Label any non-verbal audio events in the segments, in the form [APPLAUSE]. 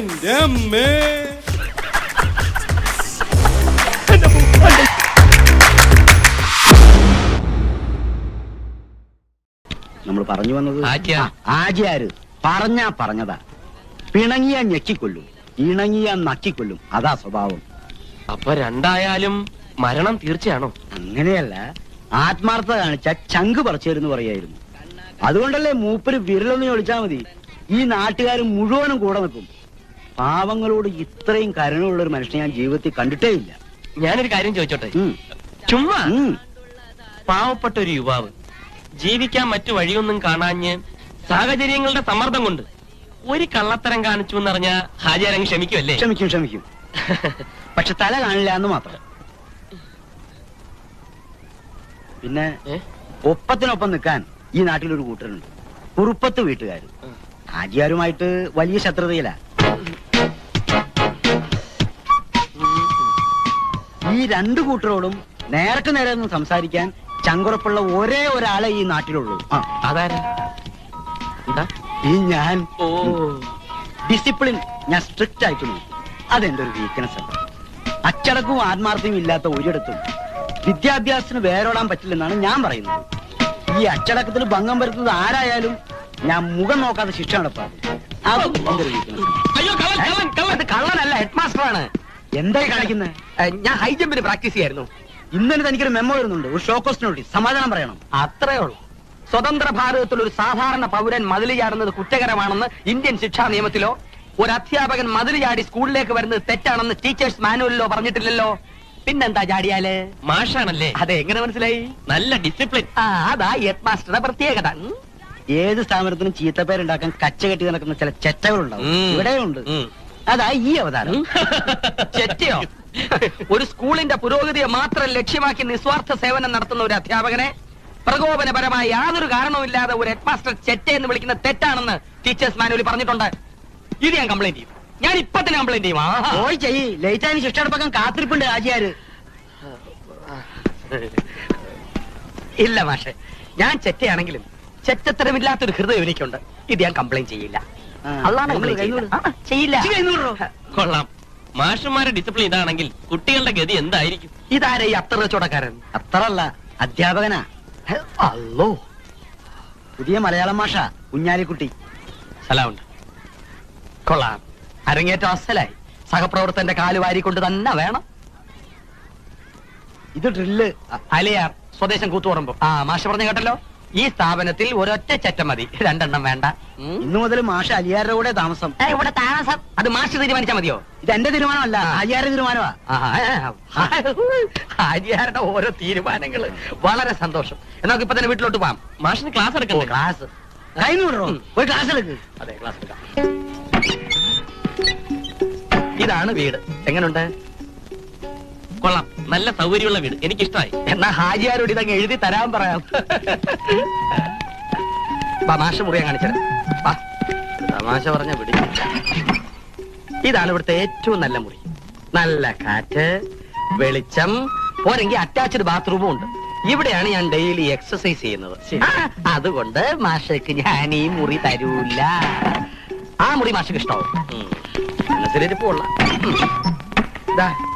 എന്റെ അമ്മേ നമ്മൾ പറഞ്ഞു വന്നത്? ആചാര് പറഞ്ഞാ പറഞ്ഞതാ. പിണങ്ങിയ ഞെക്കിക്കൊല്ലും. ഇണങ്ങിയ നക്കിക്കൊല്ലും. അതാ സ്വഭാവം. അപ്പൊ രണ്ടായാലും മരണം തീർച്ചയാണോ? അങ്ങനെയല്ല. ആത്മാർത്ഥത കാണിച്ച ചങ്ക് പറിച്ചേരുന്ന് പറയായിരുന്നു. അതുകൊണ്ടല്ലേ മൂപ്പര് വിരലൊന്ന് ചോദിച്ചാ മതി. ഈ നാട്ടുകാർ മുഴുവനും കൂടെ നിൽക്കും. പാവങ്ങളോട് ഇത്രയും കരുണയുള്ള ഒരു മനുഷ്യനെ ഞാൻ ജീവിതത്തിൽ കണ്ടിട്ടേ ഇല്ല ഞാനൊരു കാര്യം ചോദിച്ചോട്ടെ? ചുമ്മാ പാവപ്പെട്ട ഒരു യുവാവ് ജീവിക്കാൻ മറ്റു വഴിയൊന്നും കാണാഞ്ഞ് സാഹചര്യങ്ങളുടെ സമ്മർദ്ദം കൊണ്ട് ഒരു കള്ളത്തരം കാണിച്ചു എന്നറിഞ്ഞ ഹാജിയാരങ്ങ് ക്ഷമിക്കുമല്ലേ ക്ഷമിക്കും ക്ഷമിക്കും. [LAUGHS] പക്ഷെ തല കാണില്ല എന്ന് മാത്രം. പിന്നെ ഒപ്പത്തിനൊപ്പം നിൽക്കാൻ ഈ നാട്ടിലൊരു കൂട്ടരുണ്ട്. കുറുപ്പത്ത് വീട്ടുകാർ ആജിയാരുമായിട്ട് വലിയ ശത്രുതയില്ല ഈ രണ്ടു കൂട്ടരോടും നേരത്തെ നേരെ ഒന്ന് സംസാരിക്കാൻ ചങ്കുറപ്പുള്ള ഒരേ ഒരാളെ ഈ നാട്ടിലുള്ളൂ. അതാരാ? ഈ ഞാൻ. ഓ. ഡിസിപ്ലിൻ ഞാൻ സ്ട്രിക്റ്റ് ആയിട്ട് അതെന്റെ ഒരു വീക്ക്നെസ് ആണ്. അച്ചടക്കവും ആത്മാർത്ഥവും ഇല്ലാത്ത ഒരിടത്തും വിദ്യാഭ്യാസത്തിന് വേരോടാൻ പറ്റില്ലെന്നാണ് ഞാൻ പറയുന്നത്. ഈ അച്ചടക്കത്തിൽ ഭംഗം വരുത്തുന്നത് ആരായാലും ഞാൻ മുഖം നോക്കാതെ ശിക്ഷ നടപ്പാക്കും. അതും എന്റെ ഒരു വീക്ക്നെസ് അയ്യോ കള്ളൻ കള്ളൻ കള്ളൻ. കള്ളനല്ല ഹെഡ് മാസ്റ്റർ ആണ്. എന്തായി കാണിക്കുന്നത് ഞാൻ ഹൈ ജമ്പിന് പ്രാക്ടീസ് ചെയ്യായിരുന്നു. ഇന്നലെ തനിക്കൊരു മെമ്മോ വരുന്നുണ്ട്. ഒരു ഷോ നോട്ടീസ് സമാധാനം പറയണം. അത്രേ ഉള്ളൂ. സ്വതന്ത്ര ഭാരതത്തിൽ ഒരു സാധാരണ പൗരൻ മതിൽ ചാടുന്നത് കുറ്റകരമാണെന്ന് ഇന്ത്യൻ ശിക്ഷാ നിയമത്തിലോ ഒരു അധ്യാപകൻ മതിൽ ചാടി സ്കൂളിലേക്ക് വരുന്നത് തെറ്റാണെന്ന് ടീച്ചേഴ്സ് മാനുവലിലോ പറഞ്ഞിട്ടില്ലല്ലോ. പിന്നെന്താ ചാടിയാൽ? മാഷാണല്ലേ? അതെ എങ്ങനെ മനസ്സിലായി? നല്ല ഡിസിപ്ലിൻ ആ അതാ ഹെഡ് മാസ്റ്ററുടെ പ്രത്യേകത. ഏത് സ്ഥാപനത്തിനും ചീത്തപ്പേരുണ്ടാക്കാൻ കച്ച കെട്ടി നടക്കുന്ന ചില ചെറ്റകളുണ്ടാവും. ഇവിടെയുണ്ട്. അതാ ഈ അവതാരം. ചെറ്റയോ? ഒരു സ്കൂളിന്റെ പുരോഗതിയെ മാത്രം ലക്ഷ്യമാക്കി നിസ്വാർത്ഥ സേവനം നടത്തുന്ന ഒരു അധ്യാപകനെ പ്രകോപനപരമായ യാതൊരു കാരണവുമില്ലാതെ ഒരു ഹെഡ് മാസ്റ്റർ ചെറ്റ എന്ന് വിളിക്കുന്ന തെറ്റാണെന്ന് ടീച്ചേഴ്സ് മാനുവലി പറഞ്ഞിട്ടുണ്ട്. ഇത് ഞാൻ കംപ്ലൈന്റ് ചെയ്യും. ഞാൻ ഇപ്പൊ തന്നെ കംപ്ലൈന്റ് ചെയ്യും. പോയി ചെയ്യ്. ലേറ്റായി ശിക്ഷ നടപ്പാക്കാൻ കാത്തിരിപ്പുണ്ട് ആചാര്. ഇല്ല മാഷെ ഞാൻ ചെറ്റയാണെങ്കിലും ചെറ്റത്തരമില്ലാത്തൊരു ഹൃദയം എനിക്കുണ്ട്. ഇത് ഞാൻ കംപ്ലൈന്റ് ചെയ്യില്ല. ചെയ്യില്ല. കൊള്ളാം. മാഷന്മാരുടെ ഡിസിപ്ലിൻ ഇതാണെങ്കിൽ കുട്ടികളുടെ ഗതി എന്തായിരിക്കും? ഇതാരെ ഈ അത്ര ചോടക്കാരൻ അത്രല്ല അധ്യാപകനാ. അല്ലോ പുതിയ മലയാളം മാഷ കുഞ്ഞാലിക്കുട്ടി. സ്ഥലമുണ്ട് കൊള്ളാം. അരങ്ങേറ്റം അസലായി. സഹപ്രവർത്തന്റെ കാൽ വാരിക്കൊണ്ട് തന്നെ വേണം. ഇത് ഡ്രില്ല് അലയാർ സ്വദേശം കൂത്തുപറമ്പ്. ആ മാഷ പറഞ്ഞു കേട്ടല്ലോ? ഈ സ്ഥാപനത്തിൽ ഒരൊറ്റ ചറ്റം മതി. രണ്ടെണ്ണം വേണ്ട. ഇന്ന് മുതൽ മാഷ അലിയാരുടെ കൂടെ താമസം. ഇവിടെ താമസം. അത് മാഷ് തീരുമാനിച്ചാ മതിയോ? ഇത് എന്റെ തീരുമാനമല്ല അലിയാരുടെ തീരുമാനമാ. അലിയാരുടെ ഓരോ തീരുമാനങ്ങൾ. വളരെ സന്തോഷം. എന്നാ ഇപ്പൊ തന്നെ വീട്ടിലോട്ട് പോവാം. മാഷിന് ക്ലാസ് എടുക്കണ്ടേ? ക്ലാസ്. പോയി ക്ലാസ് എടുക്ക്. അതെ ക്ലാസ് എടുക്കാം. ഇതാണ് വീട്. എങ്ങനുണ്ട്? കൊള്ളാം. നല്ല സൗകര്യമുള്ള വീട്. എനിക്കിഷ്ടമായി. എന്നാ ഹാജിയാരോട് ഇതങ്ങ് എഴുതി തരാൻ പറയാം. തമാശ മുറിയാൻ കാണിച്ചത്. തമാശ പറഞ്ഞ വിടി. ഇതാണ് ഇവിടുത്തെ ഏറ്റവും നല്ല മുറി. നല്ല കാറ്റ് വെളിച്ചം പോരെങ്കിൽ അറ്റാച്ച്ഡ് ബാത്റൂമും ഉണ്ട്. ഇവിടെയാണ് ഞാൻ ഡെയിലി എക്സസൈസ് ചെയ്യുന്നത്. അതുകൊണ്ട് മാഷക്ക് ഞാൻ ഈ മുറി തരൂല. ആ മുറി മാഷക്ക് ഇഷ്ടാവും മനസ്സിലിരിപ്പുള്ള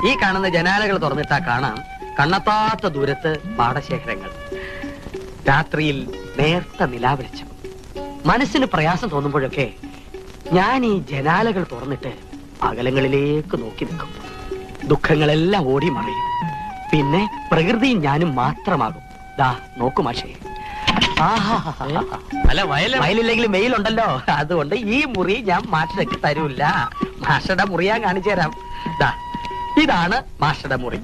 ഈ കാണുന്ന ജനാലകൾ തുറന്നിട്ടാ കാണാം കണ്ണത്താത്ത ദൂരത്ത് പാടശേഖരങ്ങൾ. രാത്രിയിൽ നേർത്ത നിലാവെളിച്ചം. മനസ്സിന് പ്രയാസം തോന്നുമ്പോഴൊക്കെ ഞാൻ ഈ ജനാലകൾ തുറന്നിട്ട് അകലങ്ങളിലേക്ക് നോക്കി നിൽക്കും. ദുഃഖങ്ങളെല്ലാം ഓടി മറിയും. പിന്നെ പ്രകൃതിയും ഞാനും മാത്രമാകും. ദാ നോക്കു മാഷേ. അല്ല വയല വയലില്ലെങ്കിലും വെയിലുണ്ടല്ലോ. അതുകൊണ്ട് ഈ മുറി ഞാൻ മാഷക്ക് തരൂല്ല മാഷയുടെ മുറിയാ കാണിച്ചു തരാം. ദാ ഇതാണ് മാഷയുടെ മുറി.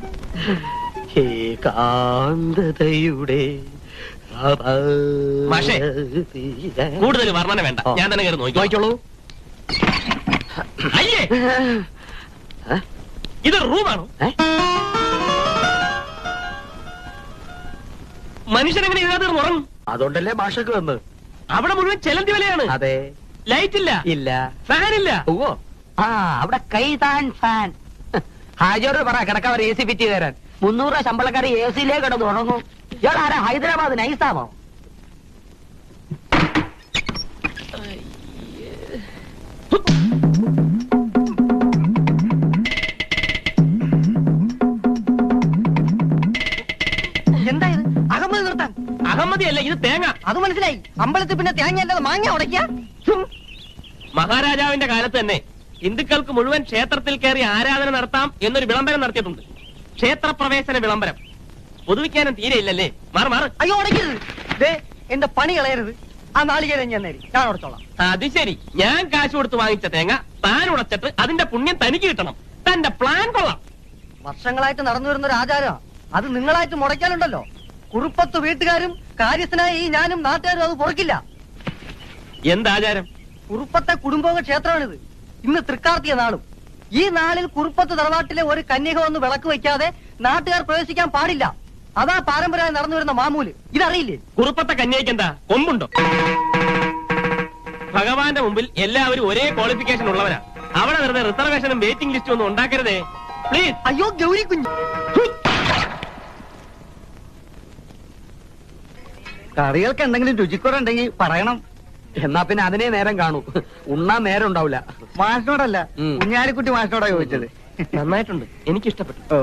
ഏകാന്തതയുടെ മാഷേ, കൂടുതൽ വർണന വേണ്ട. ഞാൻ തന്നെ കയറി നോക്കി നോക്കിക്കോളൂ. അയ്യേ! ഇത് റൂമാണോ? മനുഷ്യനെങ്ങനെ കിടന്ന് ഉറങ്ങും? അതുകൊണ്ടല്ലേ ഭാഷക്ക് വന്ന് അവിടെ മുഴുവൻ ചെലന്തി വിലയാണ്. അതെ. ലൈറ്റ് ഇല്ല. ഇല്ല ഫാൻ ഇല്ല ഓ ആ അവിടെ കൈതാൻ ഫാൻ. ഹാജിയോട് പറ കിടക്കവർ എ സി ഫിറ്റ് തരാൻ. മുന്നൂറ് ശമ്പളക്കാർ എ സിയിലേ കിടന്ന് ഉറങ്ങും. ഇയാൾ ആരാ? ഹൈദരാബാദ് നൈസാമോ എന്തായത് അഹമ്മദ് നിർത്താൻ. അഹമ്മദിയല്ല ഇത് തേങ്ങ. അത് മനസ്സിലായി. അമ്പലത്തിൽ പിന്നെ തേങ്ങയല്ലാതെ മാങ്ങ ഉടയ്ക്ക? മഹാരാജാവിന്റെ കാലത്ത് തന്നെ ഹിന്ദുക്കൾക്ക് മുഴുവൻ ക്ഷേത്രത്തിൽ കയറി ആരാധന നടത്താം എന്നൊരു വിളംബരം നടത്തിയിട്ടുണ്ട്. ക്ഷേത്രപ്രവേശന വിളംബരം. പൊതുവിജ്ഞാനം തീരെ ഇല്ലല്ലേ? മാറി മാറി. അയ്യോ എന്റെ പണി കളയരുത്. ആ നാളികേരം ഞാൻ നേരി. ഞാൻ ഉടച്ചോളാം. അത് ശരി. ഞാൻ കാശ് കൊടുത്ത് വാങ്ങിച്ച തേങ്ങ താൻ ഉടച്ചിട്ട് അതിന്റെ പുണ്യം തനിക്ക് കിട്ടണം. തന്റെ പ്ലാൻ കൊള്ളാം. വർഷങ്ങളായിട്ട് നടന്നു വരുന്ന ഒരു ആചാരം അത് നിങ്ങളായിട്ട് മുടക്കാനുണ്ടല്ലോ. കുറുപ്പത്ത് വീട്ടുകാരും കാര്യസ്ഥനായ ഈ ഞാനും നാട്ടുകാരും അത് പൊറക്കില്ല. എന്താചാരം കുറുപ്പത്തെ കുടുംബോക ക്ഷേത്രമാണിത്. ഇന്ന് തൃക്കാർത്തിയ നാളും. ഈ നാളിൽ കുറുപ്പത്ത് തറവാട്ടിലെ ഒരു കന്യക വന്ന് വിളക്ക് വെക്കാതെ നാട്ടുകാർ പ്രവേശിക്കാൻ പാടില്ല. അതാ പാരമ്പര്യമായി നടന്നു വരുന്ന മാമൂൽ. ഇതറിയില്ലേ? കുറുപ്പത്തെ കന്യയ്ക്ക് എന്താ? കൊമ്പുണ്ടോ? ഭഗവാന്റെ മുമ്പിൽ എല്ലാവരും ഒരേ ക്വാളിഫിക്കേഷൻ ഉള്ളവരാ. അവിടെ വെറുതെ റിസർവേഷനും വെയിറ്റിംഗ് ലിസ്റ്റും ഒന്നും ഉണ്ടാക്കരുതേ. പ്ലീസ് അയ്യോ ഗൗരി കുഞ്ഞു. കറികൾക്ക് എന്തെങ്കിലും രുചിക്കുറുണ്ടെങ്കിൽ പറയണം. എന്നാ പിന്നെ അതിനെ നേരം കാണൂ. ഉണ്ണാൻ നേരം ഉണ്ടാവില്ല മാഷിനോടല്ല കുഞ്ഞാലിക്കുട്ടി മാഷിനോടാ ചോദിച്ചത്. നന്നായിട്ടുണ്ട്. എനിക്ക് ഇഷ്ടപ്പെട്ടു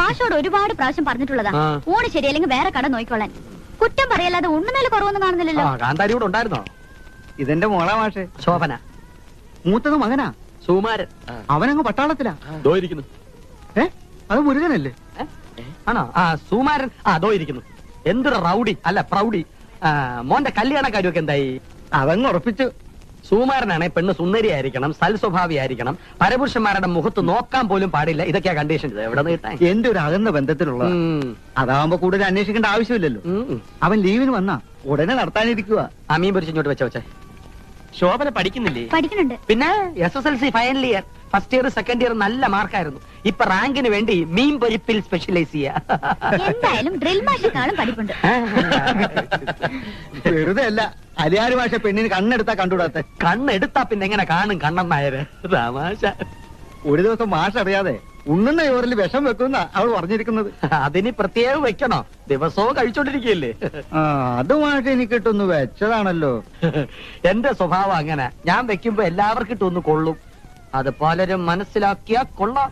മാഷോട് ഒരുപാട് പ്രാവശ്യം പറഞ്ഞിട്ടുള്ളതാ. ഊണ് ശരിയല്ലെങ്കിൽ വേറെ കട നോക്കിക്കൊള്ളാൻ കുറ്റം പറയല്ലാതെ ഉണ്ണുന്നതിൽ കുറവൊന്നും ആ കാണുന്നില്ലല്ലോ കാന്താരി കൂടെ ഉണ്ടായിരുന്നോ? ഇതെന്റെ മോളാ മാഷ്. ശോഭന. മൂത്തത് മകനാ. സുമാരൻ അവനങ്ങ് പട്ടാളത്തിലാ. ഇരിക്കുന്നു. ഏ? അത് മുരുകനല്ലേ? ആണോ? ആ സുമാരൻ ആ ദോ ഇരിക്കുന്നു. എന്തൊരു റൗഡി. അല്ല പ്രൗഡി. മോന്റെ കല്യാണ കാര്യമൊക്കെ എന്തായി? അതങ്ങ് ഉറപ്പിച്ചു. സൂമാരനാണെ പെണ്ണ് സുന്ദരി സുന്ദരിയായിരിക്കണം സൽസ്വഭാവിയായിരിക്കണം. പരപുരുഷന്മാരുടെ മുഖത്ത് നോക്കാൻ പോലും പാടില്ല. ഇതൊക്കെയാ കണ്ടീഷൻ എവിടെ നീട്ടാ കിട്ടാൻ? എന്റെ ഒരു അകന്ന ബന്ധത്തിലുള്ള. അതാവുമ്പോ കൂടുതൽ അന്വേഷിക്കേണ്ട ആവശ്യമില്ലല്ലോ. അവൻ ലീവിന് വന്നാ ഉടനെ നടത്താനിരിക്കുക അമീൻ മീൻ പൊരിച്ച് ഇങ്ങോട്ട് വെച്ച വെച്ചേ. ശോഭന പഠിക്കുന്നില്ലേ? പഠിക്കുന്നുണ്ട്. പിന്നെ S S L C final year first year second year നല്ല മാർക്കായിരുന്നു. ഇപ്പൊ റാങ്കിന് വേണ്ടി മീൻ പൊരിപ്പിൽ സ്പെഷ്യലൈസ് ചെയ്യാം. എന്തായാലും ഡ്രിൽ മാഷെക്കാളും പഠിപ്പുണ്ട്. [LAUGHS] വെറുതെ അല്ല. അലിയാര് ഭാഷ പെണ്ണിന് കണ്ണെടുത്താ കണ്ടുകൂടാത്ത? കണ്ണെടുത്താ പിന്നെ എങ്ങനെ കാണും കണ്ണൻ നായര്? തമാശ ഒരു ദിവസം മാഷ അറിയാതെ ഉണ്ണുന്ന ചോറിൽ വിഷം വെക്കുന്ന അവൾ പറഞ്ഞിരിക്കുന്നത്. അതിന് പ്രത്യേകം വെക്കണോ? ദിവസവും കഴിച്ചോണ്ടിരിക്കുകയല്ലേ? ആ അത് മാഷ എനിക്ക് ഇട്ടൊന്ന് വെച്ചതാണല്ലോ. എന്റെ സ്വഭാവം അങ്ങനെ. ഞാൻ വെക്കുമ്പോ എല്ലാവർക്കും ഇട്ടൊന്ന് കൊള്ളും. അത് പലരും മനസ്സിലാക്കിയ കൊള്ളാം.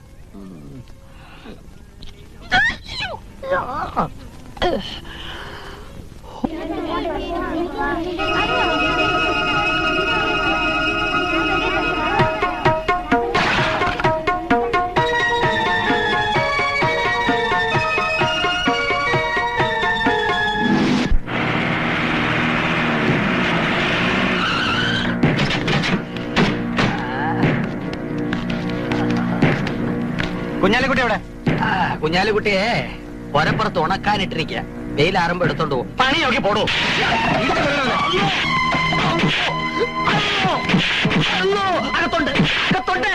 കുഞ്ഞാലിക്കുട്ടി എവിടെ? കുഞ്ഞാലിക്കുട്ടിയെ ഒരപ്പുറത്ത് ഉണക്കാനിട്ടിരിക്കുക വെയിലാറുമ്പോ എടുത്തോണ്ട് പോകും പണി പോടോ. അകത്തോണ്ട് അകത്തുണ്ട്.